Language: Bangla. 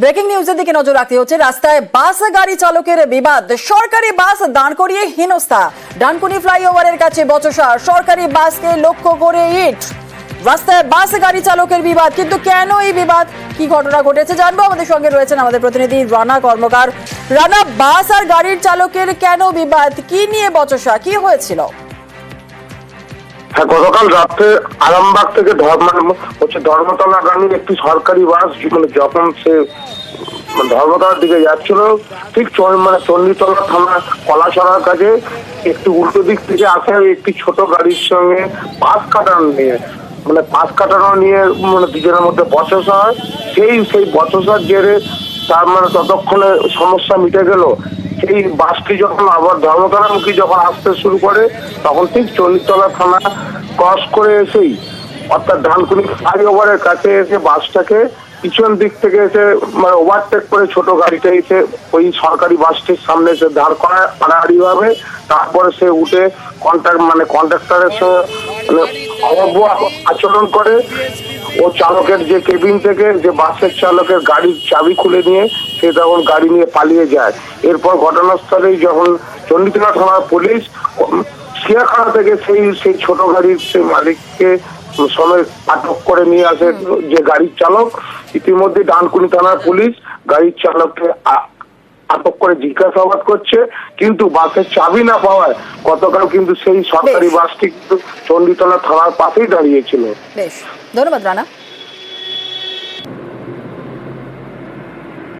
ব্রেকিং নিউজের দিকে নজর রাখতে হচ্ছে। রাস্তায় বাস, গাড়ি চালকের বিবাদ। সরকারি বাস দাঁড় করিয়ে হেনস্থা। ডানকুনি ফ্লাইওভারের কাছে বচসা। সরকারি বাসকে লক্ষ্য করে ইট। রাস্তায় বাস, গাড়ি চালকের বিবাদ। কিন্তু কেন এই বিবাদ? কি ঘটনা ঘটেছে জানব। আমাদের সঙ্গে রয়েছেন আমাদের প্রতিনিধি রানা কর্মকার। রানা, বাস আর গাড়ির চালকের কেন বিবাদ? কি নিয়ে বচসা? কি হয়েছিল? হ্যাঁ গতকাল রাত্রে আরামবাগ থেকে ধর্ম হচ্ছে ধর্মতলা গামী একটি সরকারি বাস মানে যখন সে মানে ধর্মতলার দিকে যাচ্ছিল, ঠিক মানে চণ্ডীতলা থানা কলাছড়ার কাছে একটি উল্টো দিক থেকে আসে একটি ছোট গাড়ির সঙ্গে পাশ কাটানো নিয়ে মানে পাশ কাটানো নিয়ে মানে দুজনের মধ্যে বচসা হয়। সেই সেই বচসার জেরে তার মানে ততক্ষণে সমস্যা মিটে গেল। সেই বাসটি যখন আবার ধর্মতলামুখী যখন আসতে শুরু করে, তখন ঠিক চল্লিশতলা থানা ক্রস করে এসেই, অর্থাৎ ধানকুনি ফ্লাইওভারের কাছে এসে বাসটাকে পিছন দিক থেকে এসে মানে ওভারটেক করে ছোট গাড়িটা এসে ওই সরকারি বাসটির সামনে এসে দাঁড় করায় হাড়াহাড়ি ভাবে তারপরে সে উঠে কন্ট্রাক্ট মানে কন্ট্রাক্টরের সঙ্গে মানে আচরণ করে। ও চালকের যে কেবিন থেকে যে বাসের চালকের গাড়ির চাবি খুলে নিয়ে সে তখন গাড়ি নিয়ে পালিয়ে যায়। এরপর ঘটনাস্থলেই যখন চণ্ডীতলা থানার পুলিশ উম, সিয়াখানা থেকে সেই সেই ছোট গাড়ির সেই মালিককে সময় আটক করে নিয়ে আসে যে গাড়ির চালক। ইতিমধ্যে ডানকুনি থানার পুলিশ গাড়ির চালককে আটক করে জিজ্ঞাসাবাদ করছে। কিন্তু বাসের চাবি না পাওয়ায় গতকাল কিন্তু সেই সরকারি বাসটি কিন্তু চণ্ডীতলা থানার পাশেই দাঁড়িয়েছিল। दोनों बदलाना